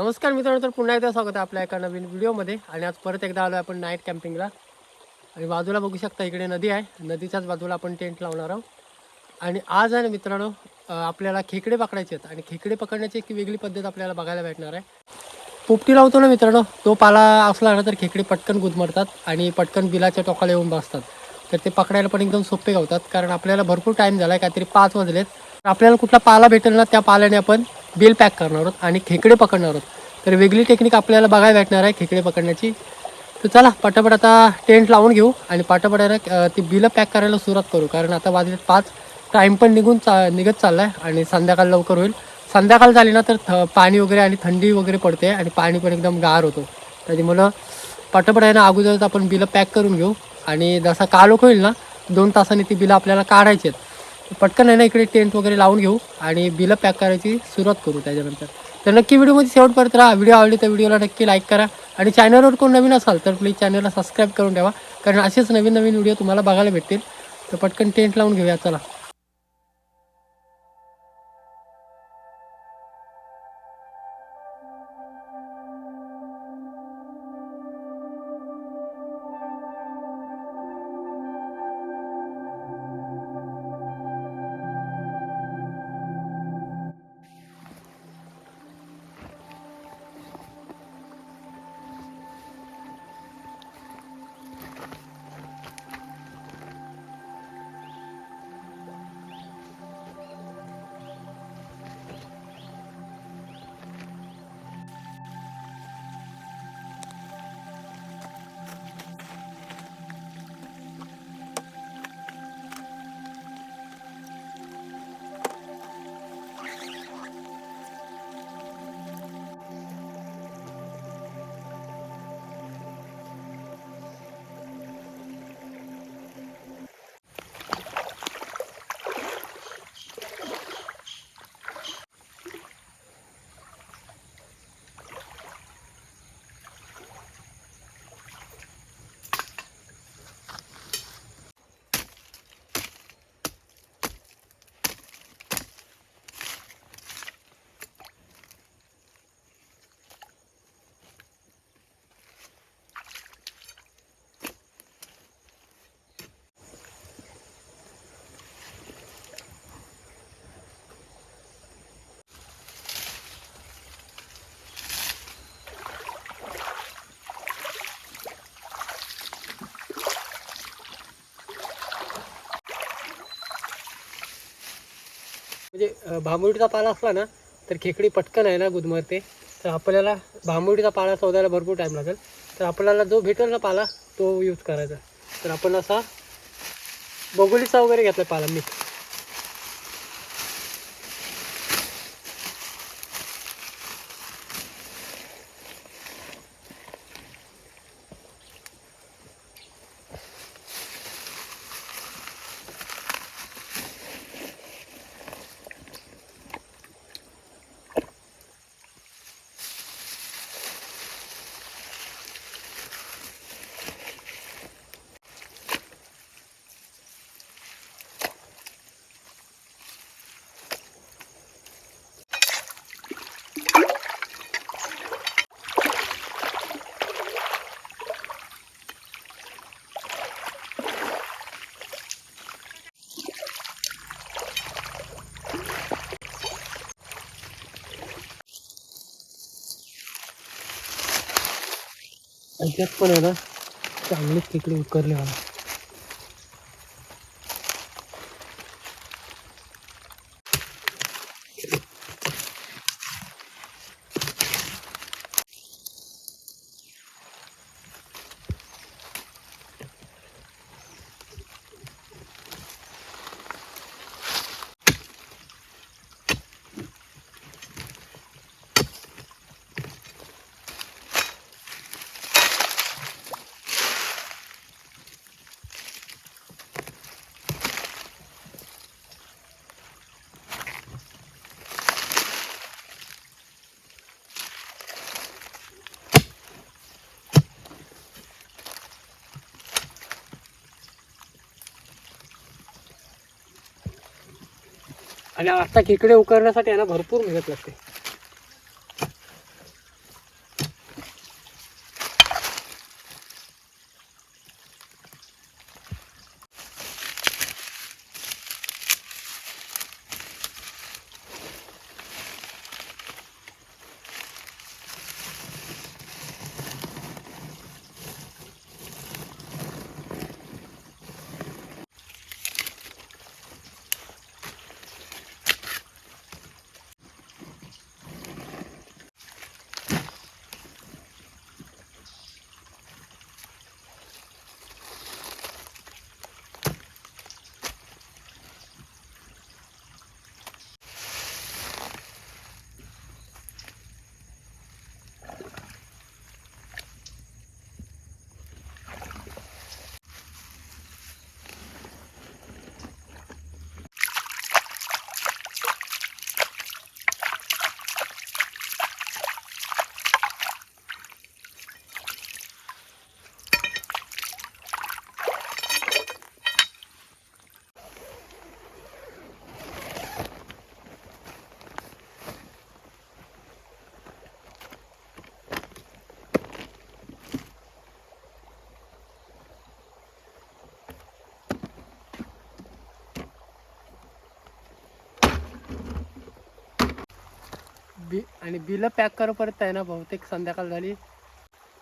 नमस्कार मित्रांनो तर पुन्हा एकदा स्वागत आहे आपल्या एका नवीन व्हिडिओमध्ये. आणि आज परत एकदा आलो आपण नाईट कॅम्पिंगला आणि बाजूला बघू शकता इकडे नदी आहे. नदीच्याच बाजूला आपण टेंट लावणार आहोत. आणि आज आहे ना मित्रांनो आपल्याला खेकडे पकडायचे आहेत. आणि खेकडे पकडण्याची एक वेगळी पद्धत आपल्याला बघायला भेटणार आहे. पोपटी लावतो ना मित्रांनो तो पाला असला ना तर खेकडे पटकन गुदमरतात आणि पटकन बिलाच्या टोकाला येऊन बसतात. तर ते पकडायला पण एकदम सोपे गावतात कारण आपल्याला भरपूर टाईम झाला आहे काहीतरी पाच वाजलेत. तर आपल्याला कुठला पाला भेटेल ना त्या पाल्याने आपण बिल पॅक करणार आहोत आणि खेकडे पकडणार आहोत. तर वेगळी टेक्निक आपल्याला बघायला भेटणार आहे खेकडे पकडण्याची. तर चला पटापट आता टेंट लावून घेऊ आणि पटापट आहे ना, ती बिलं पॅक करायला सुरुवात करू. कारण आता वाजले पाच टाईम पण निघून चा निघत चालला आहे आणि संध्याकाळ लवकर होईल. संध्याकाळ झाली ना तर थ पाणी वगैरे आणि थंडी वगैरे पडते आणि पाणी पण एकदम गार होतो. त्याच्यामुळं पटापट आहे ना अगोदरच आपण बिलं पॅक करून घेऊ. आणि जसा कालोख होईल ना दोन तासांनी ती बिलं आपल्याला काढायची आहेत. पटकन आहे ना इकडे टेंट वगैरे लावून घेऊ आणि बिलं पॅक करायची सुरुवात करू त्याच्यानंतर. तर नक्की व्हिडिओमध्ये शेवटपर्यंत राहा. व्हिडिओ आवडली तर व्हिडिओला नक्की लाईक करा. आणि चॅनलवर कोण नवीन असाल तर प्लीज चॅनलला सबस्क्राईब करून ठेवा. कारण असेच नवीन नवीन व्हिडिओ तुम्हाला बघायला भेटतील. तर पटकन टेंट लावून घेऊया. चला. म्हणजे भांबुडीचा पाला असला ना तर खेकडी पटकन आहे ना गुदमरते. तर आपल्याला भांबुडीचा पाला शोधायला भरपूर टाईम लागेल. तर आपल्याला जो भेटेल ना पाला तो यूज करायचा. तर आपण असा बगुलीचा वगैरे घेतला पाला मी आणि त्यात पण आहे ना चांगलीच तिकडे उकरले मला. आणि आता खेकडे उकरण्यासाठी आहे ना भरपूर मेहनत लागते. आणि बिलं पॅक करोपर्यंत आहे ना बहुतेक संध्याकाळ झाली.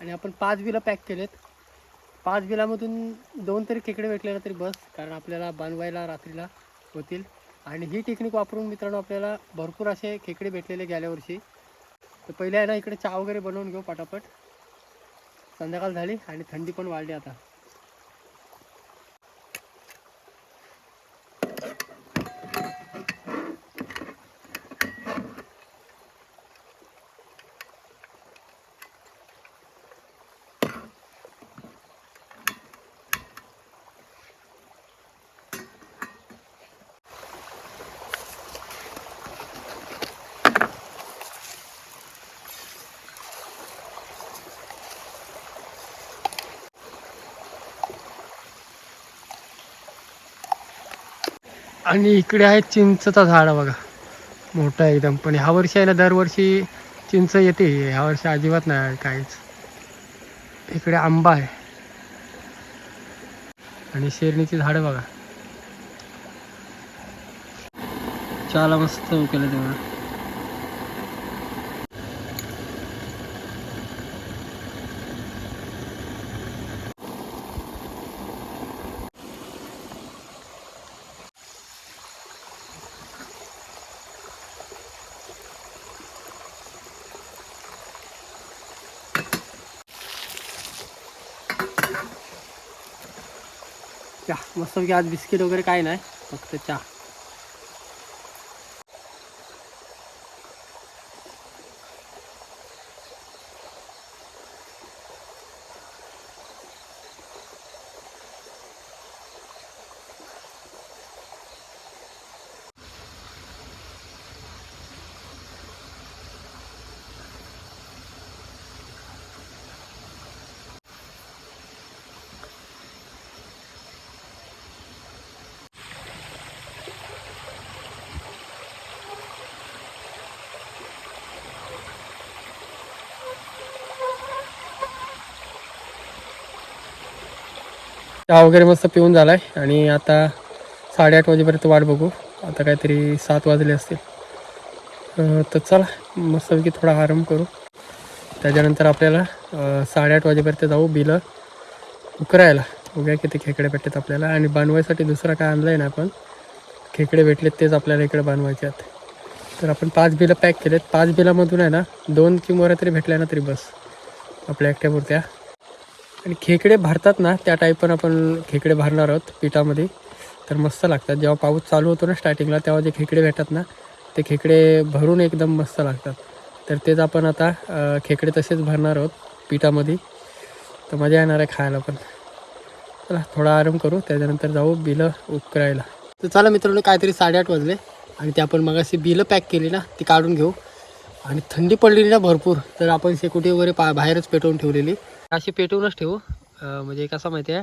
आणि आपण पाच बिलं पॅक केलेत. पाच बिलामधून दोन तरी खेकडे भेटले ना तरी बस कारण आपल्याला बनवायला रात्रीला होतील. आणि ही टेक्निक वापरून मित्रांनो आपल्याला भरपूर असे खेकडे भेटलेले गेल्या वर्षी. तर पहिले आहे ना इकडे चहा वगैरे बनवून घेऊ पटापट. संध्याकाळ झाली आणि थंडी पण वाढली आता. आणि इकडे आहे चिंचचा झाड बघा. मोठा आहे एकदम. पण ह्या वर्षी आहे ना दरवर्षी चिंच येते. ह्या वर्षी अजिबात नाही काहीच. इकडे आंबा आहे. आणि शेरणीची झाडं बघा. चाला मस्त केलं तेव्हा. कारण की आज बिस्किट वगैरे काय नाही फक्त चहा. चहा वगैरे मस्त पिऊन झालाय. आणि आता साडेआठ वाजेपर्यंत वाट बघू. आता काहीतरी सात वाजले असतील. तर चला मस्तपैकी थोडा आराम करू. त्याच्यानंतर आपल्याला साडेआठ वाजेपर्यंत जाऊ बिलं उकरायला. बघूया किती खेकडे भेटतात आपल्याला. आणि बनवायसाठी दुसरा काय आणलं आहे ना आपण? खेकडे भेटलेत तेच आपल्याला इकडे बनवायचे आहेत. तर आपण पाच बिलं पॅक केलेत. पाच बिलामधून आहे ना दोन किंवा तरी भेटल्या ना तरी बस. आपल्या एकट्यापुरत्या. आणि खेकडे भरतात ना त्या टाईप पण आपण खेकडे भरणार आहोत पिठामध्ये. तर मस्त लागतात. जेव्हा पाऊस चालू होतो ना स्टार्टिंगला तेव्हा जे खेकडे भेटतात ना ते खेकडे भरून एकदम मस्त लागतात. तर तेच आपण आता खेकडे तसेच भरणार आहोत पिठामध्ये. तर मजा येणार आहे खायला पण. चला थोडा आराम करू त्याच्यानंतर जाऊ बिलं उकरायला. तर चला मित्रांनो काहीतरी साडेआठ वाजले आणि ते आपण मग अशी बिलं पॅक केली ना ती काढून घेऊ. आणि थंडी पडलेली ना भरपूर तर आपण शेकोटी वगैरे पा बाहेरच पेटवून ठेवलेली. अशी पेटवूनच ठेवू. म्हणजे कसं माहिती आहे?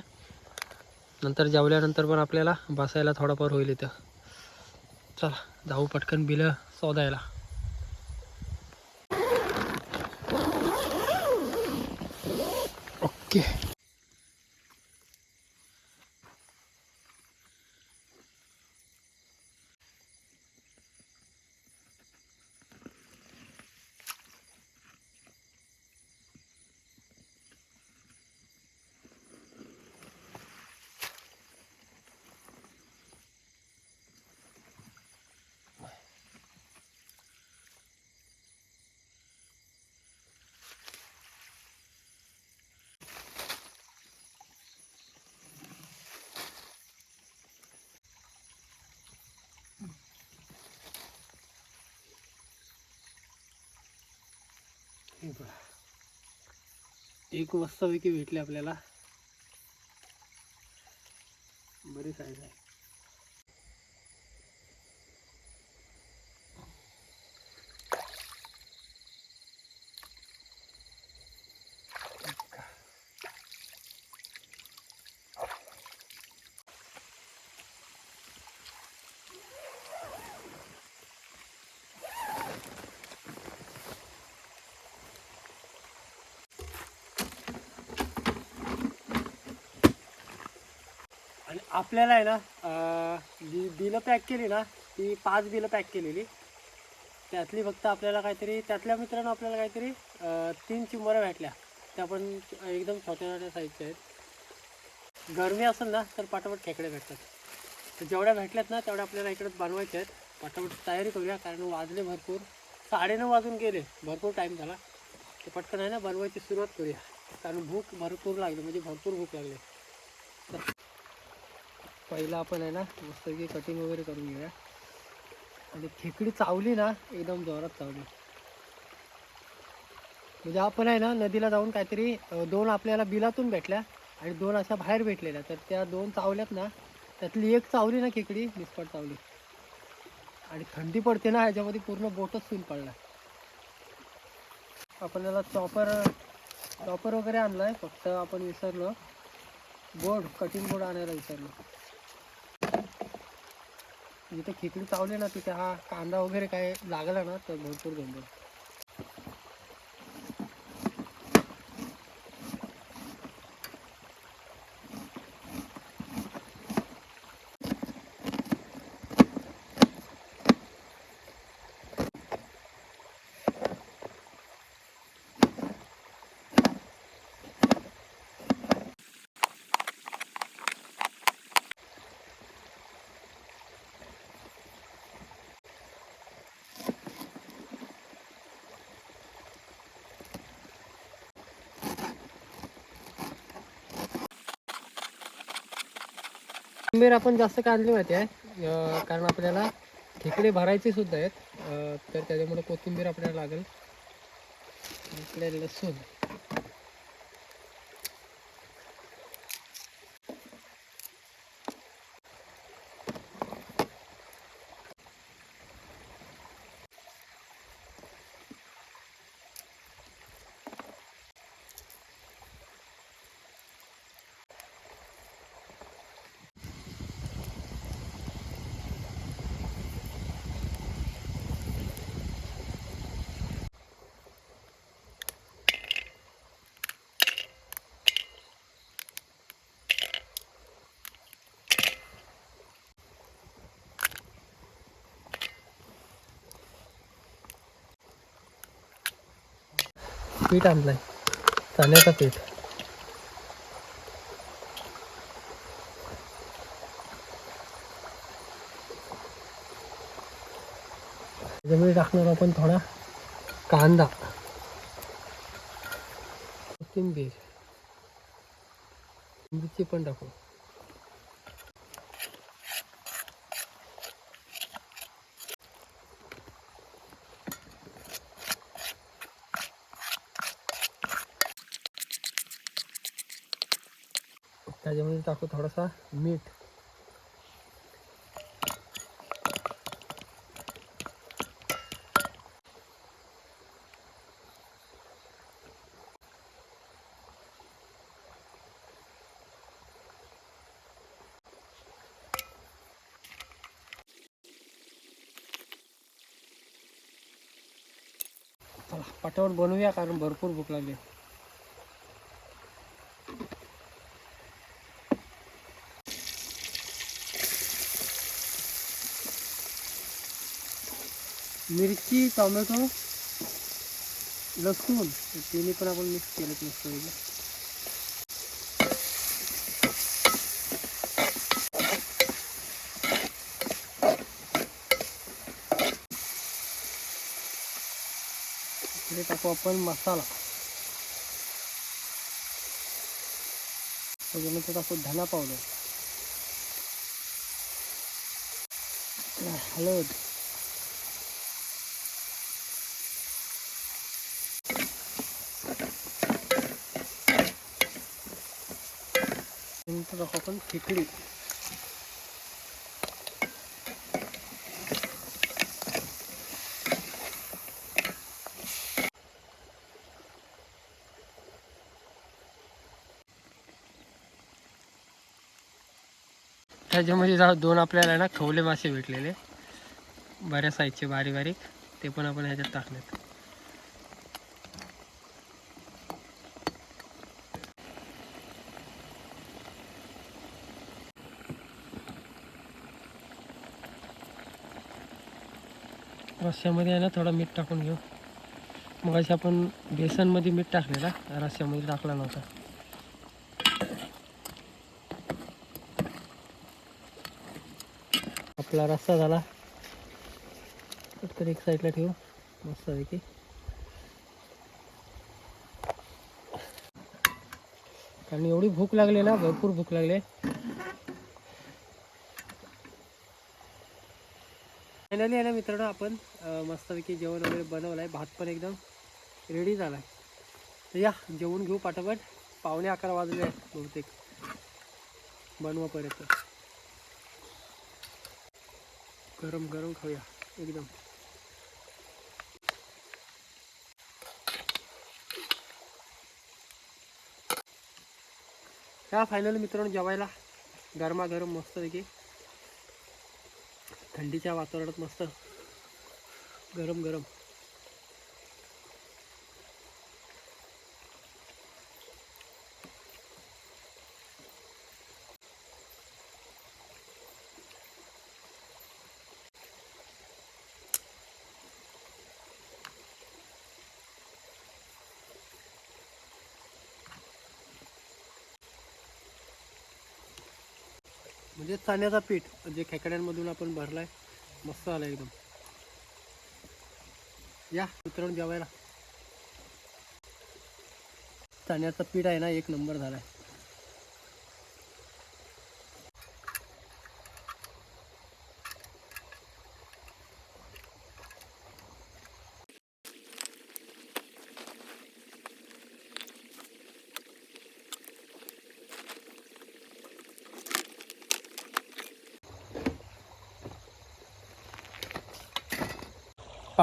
नंतर जेवल्यानंतर पण आपल्याला बसायला थोडाफार होईल इथं. चला जाऊ पटकन बिलं शोधायला. ओके. हे बघा. एक मस्तपैकी भेटले आपल्याला बरेच आहे आणि आपल्याला आहे ना जी बिलं पॅक केली ना ती पाच बिलं पॅक केलेली. त्यातली फक्त आपल्याला काहीतरी त्यातल्या मित्रांनो आपल्याला काहीतरी तीन चिंबरं भेटल्या. त्या पण एकदम छोट्या छोट्या साईजच्या आहेत. गरमी असेल ना तर पाटापट खेकडे भेटतात. तर जेवढ्या भेटल्यात ना तेवढ्या आपल्याला इकडे बनवायच्या आहेत. पटापट तयारी करूया कारण वाजले भरपूर. साडेनऊ वाजून गेले. भरपूर टाईम झाला. ते पटकन आहे ना बनवायची सुरुवात करूया. कारण भूक भरपूर लागली म्हणजे भरपूर भूक लागली. पहिला आपण आहे ना मस्तपैकी कटिंग वगैरे करून घेऊया. आणि खेकडी चावली ना एकदम जोरात चावली. म्हणजे आपण आहे ना नदीला जाऊन काहीतरी दोन आपल्याला बिलातून भेटल्या आणि दोन अशा बाहेर भेटलेल्या. तर त्या दोन चावल्यात ना त्यातली एक चावली ना खेकडी निस्पट चावली. आणि थंडी पडते ना ह्याच्यामध्ये पूर्ण बोटच सील पडला. आपण याला चॉपर चॉपर वगैरे आणलाय फक्त आपण विसरलो. बोर्ड कटिंग बोर्ड आणायला विसरलो. जिथे खेकडी चावली ना तिथे हा कांदा वगैरे काय लागला ना तर भरपूर गंभीर कोथिंबीर आपण जास्त काढली माहिती आहे. कारण आपल्याला खेकडे भरायचे सुद्धा आहेत. तर त्याच्यामुळे कोथिंबीर आपल्याला लागेल. आपल्या लसूण. पीठ आणलंय. चण्याचं पीठ. त्याच्यामध्ये टाकणार आपण थोडा कांदा. कोथिंबीर. कोथिंबीरची पण टाकू त्याच्यामध्ये टाकू थोडासा मीठ चला पटापट बनवूया कारण भरपूर भूक लागली मिरची टोमॅटो लसूण. तिन्ही पण आपण मिक्स केलं मिक्स पाहिजे इकडे टाकू आपण मसाला. त्याच्यानंतर टाकू धना पावडर. हळद. नंतर टाकू आपण खिचडी. त्याच्यामध्ये जा दोन आपल्याला ना खवले मासे भेटलेले. बऱ्या साईजचे बारीक बारीक. ते पण आपण ह्याच्यात टाकलेत. रस्स्यामध्ये आहे ना थोडं मीठ टाकून घेऊ. मग आपण बेसनमध्ये मीठ टाकलेला रस्स्यामध्ये टाकला नव्हता. आपला रस्सा झाला. तर एक साईडला ठेवू. मस्तपैकी. कारण एवढी भूक लागली ना भरपूर भूक लागली. फायनली आहे ना मित्रांनो आपण मस्तपैकी जेवण वगैरे बनवलं आहे भात पण एकदम रेडी झाला आहे तर या जेवण घेऊ पाठोपाठ पावणे अकरा वाजले आहेत बहुतेक. बनवा परत. गरम गरम खाऊया एकदम. या फायनल मित्रांनो जेवायला. गरमागरम मस्तपैकी. थंडीच्या वातावरणात मस्त गरम गरम म्हणजे चण्याचा पीठ जे खेकड्यांमधून आपण भरलाय मस्त आला एकदम. या मित्रांनो जेवायला. चण्याचं पीठ आहे ना एक नंबर झालाय.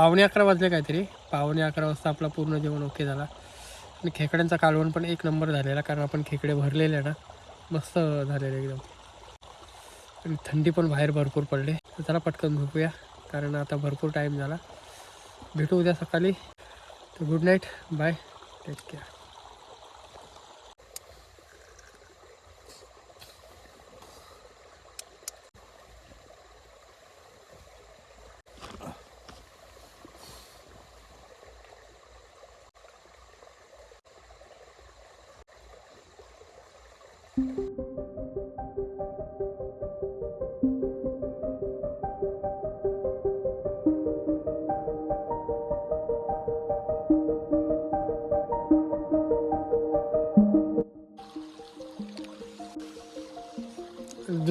पावणे अकरा वाजले काहीतरी. पावणे अकरा वाजता आपला पूर्ण जेवण ओके झाला. आणि खेकड्यांचा कालवण पण एक नंबर झालेला कारण आपण खेकडे भरलेले आहे ना मस्त झालेले एकदम. आणि थंडी पण बाहेर भरपूर पडले. तर चला पटकन झोपूया कारण आता भरपूर टाईम झाला. भेटू उद्या सकाळी. तर good night bye take care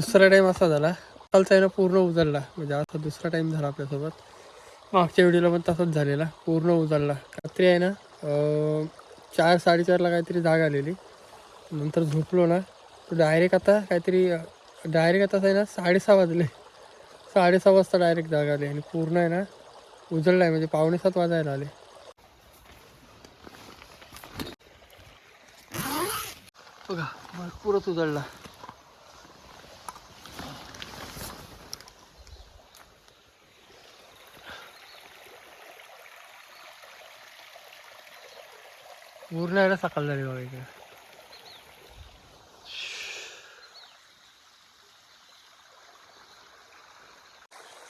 दुसरा टाईम असा झाला कालचा आहे ना पूर्ण उजळला. म्हणजे असा दुसरा टाईम झाला आपल्यासोबत. मागच्या व्हिडिओला पण तसाच झालेला पूर्ण उजळला. रात्री आहे ना चार साडेचारला काहीतरी जाग आलेली. नंतर झोपलो ना तो डायरेक्ट आता काहीतरी डायरेक्ट आता आहे ना साडेसहा वाजले. साडेसहा वाजता डायरेक्ट जाग आली आणि पूर्ण आहे ना उजळला आहे म्हणजे पावणेसात वाजायला आले. बघा भरपूरच उजळला. पूर्ण आहे ना सकाळ झाली बघा इकडे.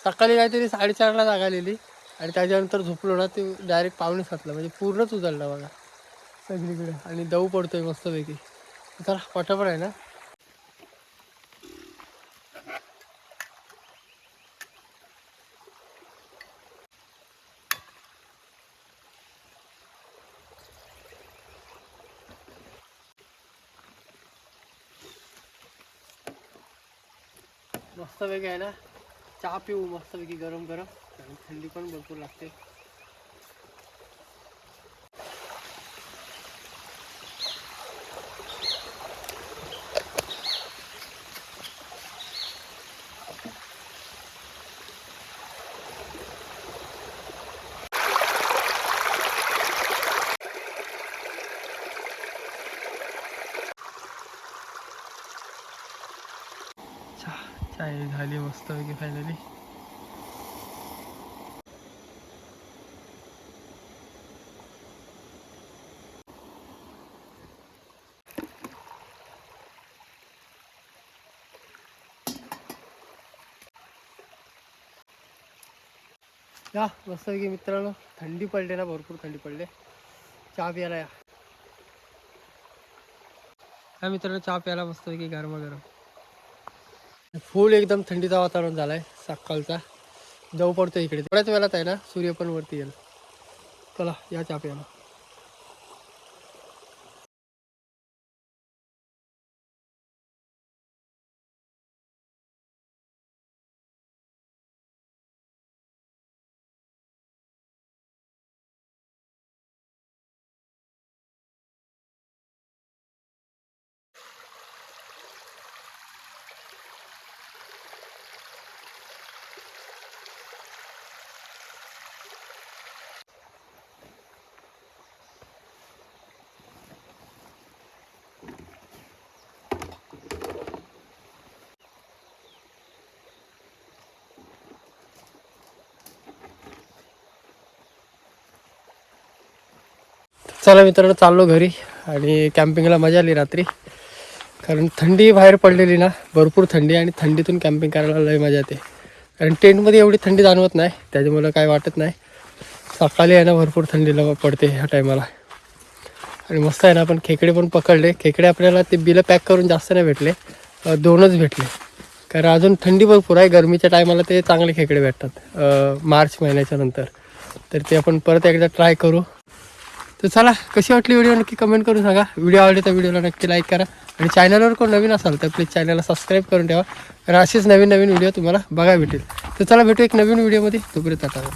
सकाळी काहीतरी साडेचारला जागा आलेली आणि त्याच्यानंतर झोपलो ना ते डायरेक्ट पाहुणे सातला म्हणजे पूर्णच उजळला बघा. सगळीकडे. आणि दऊ पडतोय मस्तपैकी. तर पटापट आहे ना? मस्तपैकी आहे ना. चहा पिऊ मस्तपैकी गरम गरम कारण थंडी पण भरपूर लागते. चहा झाली मस्त की फायनली या मस्त की मित्रांनो थंडी पडली ना भरपूर थंडी पडले. चहा प्यायला या. मित्रांनो चहा प्यायला मस्त की गरम फुल एकदम थंडीचं वातावरण झालंय सकाळचा. जाऊ पडतो इकडे. थोड्याच वेळात आहे ना सूर्य पण वरती येईल. चला या चाप प्यायला. चला मित्रांनो चाललो घरी आणि कॅम्पिंगला मजा आली रात्री. कारण थंडी बाहेर पडलेली ना भरपूर थंडी आणि थंडीतून कॅम्पिंग करायला लय मजा येते. कारण टेंटमध्ये एवढी थंडी जाणवत नाही त्याच्यामुळं काय वाटत नाही. सकाळी आहे ना भरपूर थंडीला पडते ह्या टायमाला आणि मस्त आहे ना आपण खेकडे पण पकडले. खेकडे आपल्याला ते बिलं पॅक करून जास्त नाही भेटले दोनच भेटले. कारण अजून थंडी भरपूर आहे गरमीच्या टायमाला ते चांगले खेकडे भेटतात मार्च महिन्याच्या नंतर. तर ते आपण परत एकदा ट्राय करू. तर चला कशी वाटली व्हिडिओ नक्की कमेंट करून सांगा. व्हिडिओ आवडली तर व्हिडिओला नक्की लाईक करा. आणि चॅनलवर कोण नवीन असाल तर प्लीज चॅनलला सबस्क्राईब करून ठेवा. कारण असेच नवीन नवीन व्हिडिओ तुम्हाला बघायला भेटेल. तर चला भेटू एक नवीन व्हिडिओमध्ये. तोपर्यंत आता